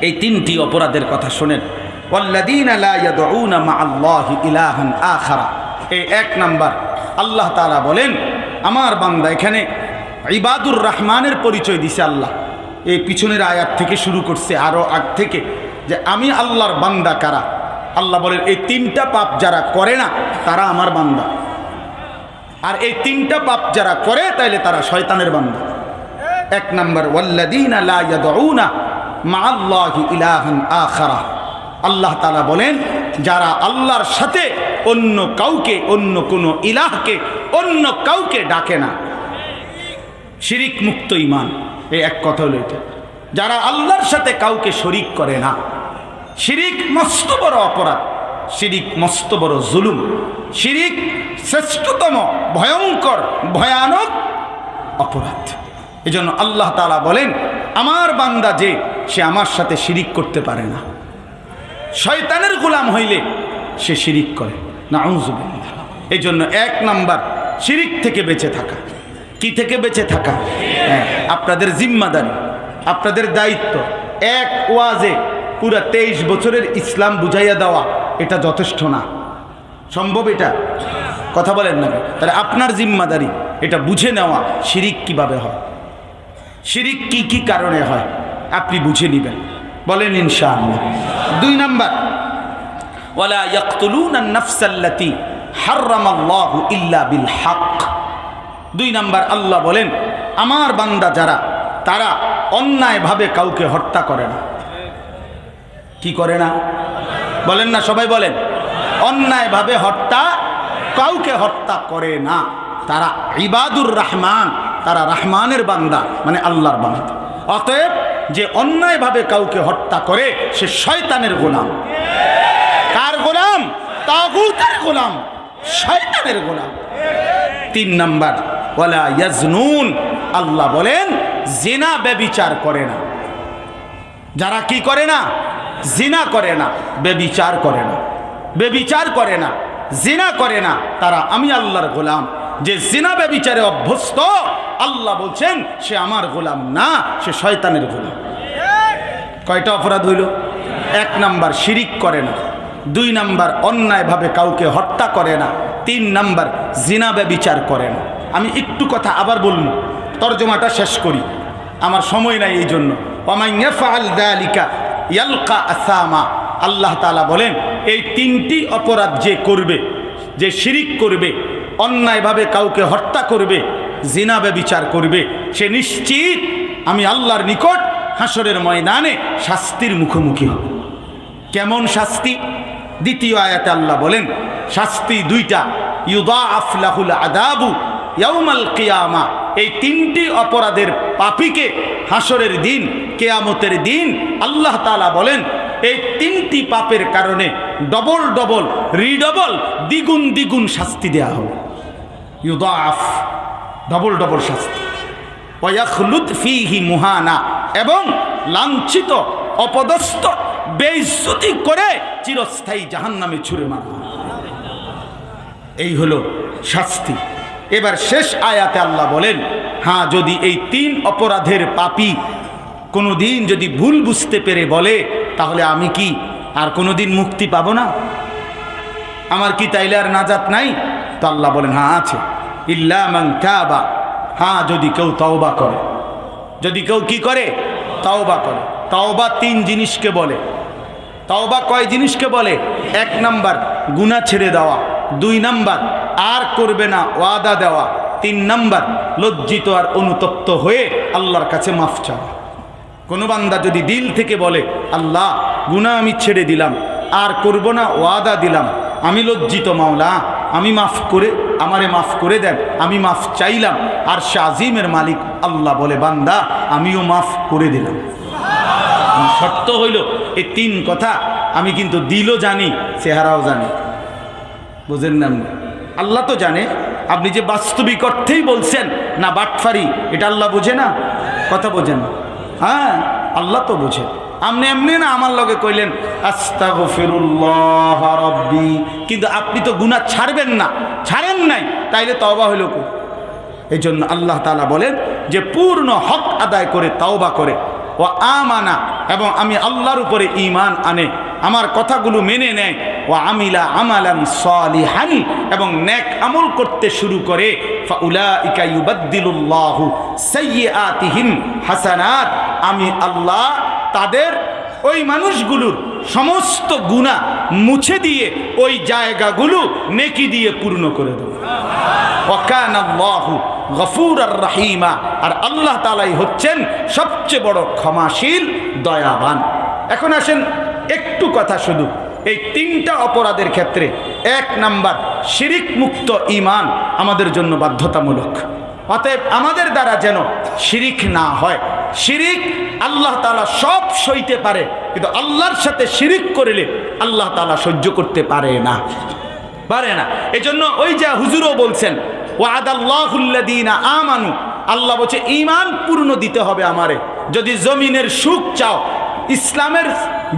এই তিনটি অপরাধের কথা শোনেন। এক নাম্বার, আল্লাহ তাআলা বলেন, আমার বান্দা এখানে ইবাদুর রহমানের পরিচয় দিছে আল্লাহ। এই পিছনের আয়াত থেকে শুরু করছে আরও আগ থেকে যে, আমি আল্লাহর বান্দা কারা? আল্লাহ বলেন, এই তিনটা পাপ যারা করে না, তারা আমার বান্দা। আর এই তিনটা পাপ যারা করে, তাইলে তারা শয়তানের বান্দা। এক নম্বর, ওয়াল্লাযীনা আল্লাহ তাআলা বলেন, যারা আল্লাহর সাথে অন্য কাউকে, অন্য কোনো ইলাহকে, অন্য কাউকে ডাকে না। শিরিক মুক্ত ইমান এই এক কথা হলো এটা। যারা আল্লাহর সাথে কাউকে শরিক করে না, শিরিক মস্ত বড় অপরাধ, শিরিক মস্ত বড় জুলুম, শিরিক শ্রেষ্ঠতম ভয়ঙ্কর, ভয়ানক অপরাধ। এজন্য আল্লাহ তাআলা বলেন, আমার বান্দা যে সে আমার সাথে শিরিক করতে পারে না। শয়তানের গোলাম হইলে সে শিরিক করে। না এই জন্য এক নাম্বার, শিরিক থেকে বেঁচে থাকা। কি থেকে বেঁচে থাকা? হ্যাঁ আপনাদের জিম্মাদারি, আপনাদের দায়িত্ব। এক ওয়াজে পুরা তেইশ বছরের ইসলাম বুঝাইয়া দেওয়া, এটা যথেষ্ট না। সম্ভব এটা? কথা বলেন না তাহলে আপনার জিম্মাদারি, এটা বুঝে নেওয়া শিরিক কীভাবে হয়? শিরিক কি কি কারণে হয়? আপনি বুঝে নেবেন। বলেন ইনশাআল্লাহ। দুই নাম্বার, ওয়ালা ইয়াকতুলুনা আন-নাফসাল্লাতী হাররামাল্লাহু ইল্লা বিল হক দুই নাম্বার, আল্লাহ বলেন, আমার বান্দা যারা, তারা অন্যায়ভাবে কাউকে হত্যা করে না। কি করে না? বলেন না, সবাই বলেন। অন্যায়ভাবে হত্যা, কাউকে হত্যা করে না। তারা ইবাদুর রহমান, তারা রহমানের বান্দা মানে আল্লাহর বান্দা। অতএব যে অন্যায়ভাবে কাউকে হত্যা করে, সে শয়তানের গোলাম। কার গোলাম? তাগুতের গোলাম? শয়তানের গোলাম। তিন নাম্বার, ওয়ালা ইয়াজনুন। আল্লাহ বলেন, জিনা ব্যবিচার করে না। যারা কি করে না? জিনা করে না বেবিচার করে না। বেবিচার করে না, জিনা করে না, তারা আমি আল্লাহর গোলাম। যে জিনা বেবিচারে অভ্যস্ত, আল্লাহ বলছেন, সে আমার গোলাম না, সে শয়তানের গোলাম। কয়টা অপরাধ হইল? এক নাম্বার শিরিক করে না। দুই নাম্বার অন্যায়ভাবে কাউকে হত্যা করে না। তিন নাম্বার জিনা ব্যবিচার করে না। আমি একটু কথা আবার বলব। তর্জমাটা শেষ করি। আমার সময় নাই এই জন্য। আল্লাহ বলেন, এই তিনটি অপরাধ যে করবে, যে শিরিক করবে অন্যায়ভাবে কাউকে হত্যা করবে, জিনা বিচার করবে, সে নিশ্চিত আমি আল্লাহর নিকট হাসরের ময়দানে শাস্তির মুখোমুখি হবে। কেমন শাস্তি? দ্বিতীয় আয়াতে আল্লাহ বলেন, শাস্তি দুইটা ইউদা আফলাহুল আদাবু ইয়াউমাল কিয়ামা, এই তিনটি অপরাধের পাপিকে হাসরের দিন, কেয়ামতের দিন আল্লাহ তালা বলেন, এই তিনটি পাপের কারণে ডবল ডবল, রিডবল, দ্বিগুণ দ্বিগুণ শাস্তি দেয়া হবে। ইউদাফ ডবল ডবল শাস্তি। ওয়াখলুদ ফিহি মুহানা, এবং লাঞ্ছিত, অপদস্থ, বেইজ্জতি করে চিরস্থায়ী জাহান্নামে ছুঁড়ে মারা। এই হলো শাস্তি। এবার শেষ আয়াতে আল্লাহ বলেন হ্যাঁ যদি এই তিন অপরাধের পাপি কোনো দিন যদি ভুল বুঝতে পেরে বলে, তাহলে আমি কি আর কোনো দিন মুক্তি পাবো না? আমার কি তাইলে আর নাজাত নাই? তো আল্লাহ বলেন হ্যাঁ আছে। ইল্লা মান তাবা। হ্যাঁ যদি কেউ তওবা করে। যদি কেউ কি করে? তাওবা করে। তাওবা তিন জিনিসকে বলে। তাওবা কয় জিনিসকে বলে? এক নাম্বার, গুনাহ ছেড়ে দেওয়া। দুই নাম্বার, আর করবে না, ওয়াদা দেওয়া। তিন নাম্বার, লজ্জিত আর অনুতপ্ত হয়ে আল্লাহর কাছে মাফ চাওয়া। কোনো বান্দা যদি দিল থেকে বলে, আল্লাহ, গুনাহ আমি ছেড়ে দিলাম, আর করব না, ওয়াদা দিলাম, আমি লজ্জিত মাওলা, আমি মাফ করে আমারে মাফ করে দেন, আমি মাফ চাইলাম। আর শাজিমের মালিক আল্লাহ বলে, বান্দা, আমিও মাফ করে দিলাম। শর্ত হইল এই তিন কথা আমি কিন্তু দিলও জানি, চেহারাও জানি। বুঝেন না? আল্লাহ তো জানে, আপনি যে বাস্তবিক অর্থেই বলছেন, না বাটফারি, এটা আল্লাহ বোঝে না? কথা বোঝেন হ্যাঁ আল্লাহ তো বোঝে আপনি এমনি না আমার লগে কইলেন, আস্তাগফিরুল্লাহ রব্বি। কিন্তু আপনি তো গুনাহ ছাড়বেন না, ছাড়েন নাই, তাইলে তওবা হইল কো? এই জন্য আল্লাহ তালা বলেন যে পূর্ণ হক আদায় করে, তাওবা করে। ও আমানা, এবং আমি আল্লাহর উপরে ইমান আনে, আমার কথাগুলো মেনে নেয়। ও আমিলা আমালান সালিহান, এবং নেক আমল করতে শুরু করে। ফাউলাইকা ইউবাদদিলুল্লাহু সাইয়্যাতিহিম হাসানাত, আমি আল্লাহ তাদের ওই মানুষগুলোর সমস্ত গুণা মুছে দিয়ে ওই জায়গাগুলো নেকি দিয়ে পূর্ণ করে দেব। ওয়াকান আল্লাহু গফুর আর রাহিমা। আর আল্লাহ তালাই হচ্ছেন সবচেয়ে বড় ক্ষমাশীল, দয়াবান। এখন আসেন একটু কথা শুধু। এই তিনটা অপরাধের ক্ষেত্রে এক নাম্বার শিরিক মুক্ত ইমান আমাদের জন্য বাধ্যতামূলক। অতএব আমাদের দ্বারা যেন শিরিক না হয়। শিরিক আল্লাহ তালা সব সইতে পারে, কিন্তু আল্লাহর সাথে শিরিক করলে আল্লাহ তালা সহ্য করতে পারে না। পারে না। এজন্য ওই যে হুজুরও বলছেন ওয়াদাল্লাহুল্লাদিনা আমানু আল্লাহ বলছে ইমান পূর্ণ দিতে হবে আমারে। যদি জমিনের সুখ চাও, ইসলামের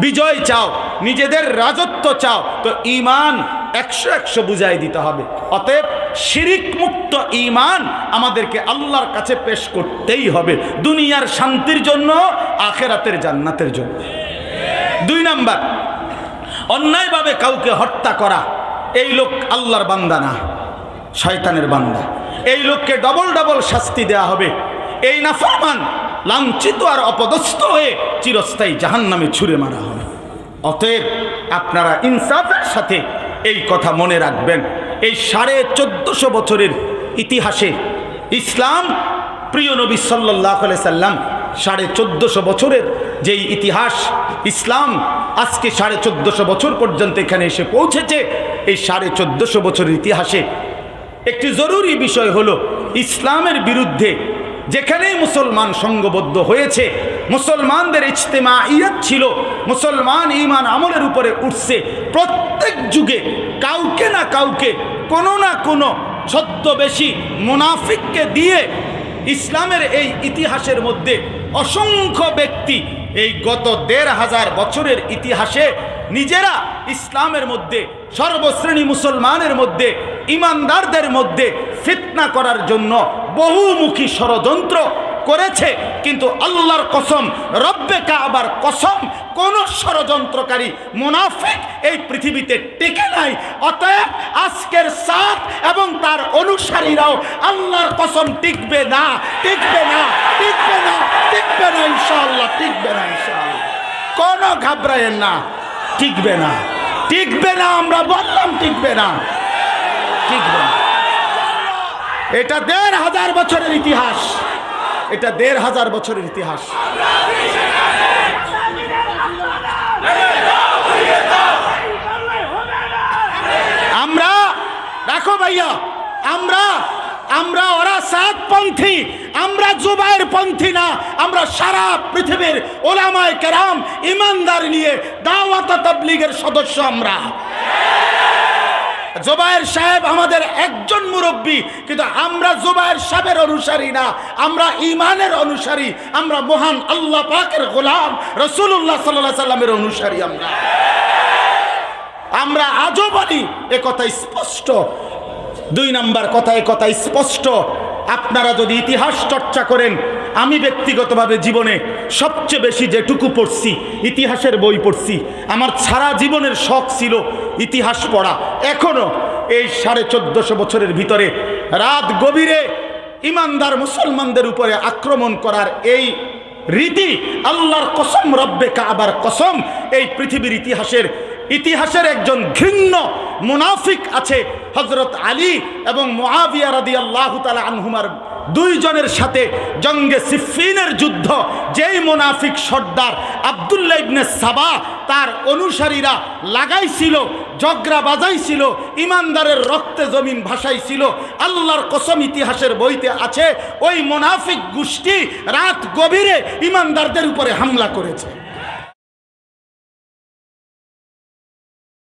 বিজয় চাও, নিজেদের রাজত্ব চাও, তো ইমান একশো একশো বুঝাই দিতে হবে। অতএব শিরিক মুক্ত ইমান আমাদেরকে আল্লাহর কাছে পেশ করতেই হবে। দুনিয়ার শান্তির জন্য, আখেরাতের জান্নাতের জন্য। দুই নাম্বার, অন্যায়ভাবে কাউকে হত্যা করা, এই লোক আল্লাহর বান্দা না, শয়তানের বান্দা। এই লোককে ডবল ডবল শাস্তি দেয়া হবে। এই নাফরমান লাঞ্ছিত আর অপদস্থ হয়ে চিরস্থায়ী জাহান নামে ছুঁড়ে মারা হবে। অতএব আপনারা ইনসাফের সাথে এই কথা মনে রাখবেন। এই সাড়ে চোদ্দশো বছরের ইতিহাসে ইসলাম প্রিয় নবী সাল্লাহ সাল্লাম সাড়ে চোদ্দশো বছরের যেই ইতিহাস ইসলাম আজকে সাড়ে চোদ্দশো বছর পর্যন্ত এখানে এসে পৌঁছেছে, এই সাড়ে চোদ্দশো বছরের ইতিহাসে একটি জরুরি বিষয় হলো ইসলামের বিরুদ্ধে যেখানেই মুসলমান সঙ্গবদ্ধ হয়েছে মুসলমানদের ইজতেমা ইয়াত ছিল। মুসলমান ইমান আমলের উপরে উঠছে। প্রত্যেক যুগে কাউকে না কাউকে, কোনো না কোনো ছদ্মবেশী মুনাফিককে দিয়ে ইসলামের এই ইতিহাসের মধ্যে অসংখ্য ব্যক্তি এই গত দেড় হাজার বছরের ইতিহাসে নিজেরা ইসলামের মধ্যে, সর্বশ্রেণী মুসলমানের মধ্যে, ইমানদারদের মধ্যে ফিতনা করার জন্য বহুমুখী ষড়যন্ত্র করেছে, কিন্তু আল্লাহর কসম, রব্বে কাবার কসম, কোন ষড়যন্ত্রকারী মুনাফিক এই পৃথিবীতে টিকে নাই। অতএব আজকের সাথ এবং তার অনুসারীরাও আল্লাহর কসম টিকবে না টিকবে না টিকবে না টিকবে না ইনশাআল্লাহ, টিকবে না কোনো ঘাবড়ায়েন না, টিকবে না। টিকবে না আমরা বললাম টিকবে না টিকবে না। এটা দেড় হাজার বছরের ইতিহাস। এটা দেড় হাজার বছরের ইতিহাস। আমরা, দেখো ভাইয়া, আমরা আমরা ওরা সাতপন্থী আমরা জুবাইর পন্থী না, আমরা সারা পৃথিবীর ওলামায় কেরাম, ইমানদার নিয়ে দাওয়াত তাবলিগের সদস্য আমরা। জোবায়ের সাহেব আমাদের একজন মুরব্বী, কিন্তু আমরা জোবায়ের সাহেবের অনুসারী না, আমরা ইমানের অনুসারী, আমরা মহান আল্লাহ পাকের গোলাম রসুল্লাহ সাল্লাহ সাল্লামের অনুসারী আমরা। আমরা আজও বলি, এ কথা স্পষ্ট। দুই নাম্বার কথা, এ কথা স্পষ্ট। আপনারা যদি ইতিহাস চর্চা করেন, আমি ব্যক্তিগতভাবে জীবনে সবচেয়ে বেশি যেটুকু পড়ছি, ইতিহাসের বই পড়ছি, আমার সারা জীবনের শখ ছিল ইতিহাস পড়া। এখনও এই সাড়ে চোদ্দশো বছরের ভিতরে রাত গভীরে ইমানদার মুসলমানদের উপরে আক্রমণ করার এই রীতি, আল্লাহর কসম, রব্বে কাবার কসম, এই পৃথিবীর ইতিহাসের ইতিহাসের একজন ঘৃণ্য মুনাফিক আছে হজরত আলী এবং মহাবিয়া রাদি আল্লাহ তালা আনহুমার দুইজনের সাথে জঙ্গে সিফিনের যুদ্ধ, যেই মোনাফিক সর্দার আবদুল্লাহ ইবনে সাবা তার অনুসারীরা লাগাইছিল, জগরা বাজাইছিল, ইমানদারের রক্তে জমিন ভাসাইছিল, আল্লাহর কসম ইতিহাসের বইতে আছে, ওই মোনাফিক গোষ্ঠী রাত গভীরে ইমানদারদের উপরে হামলা করেছে।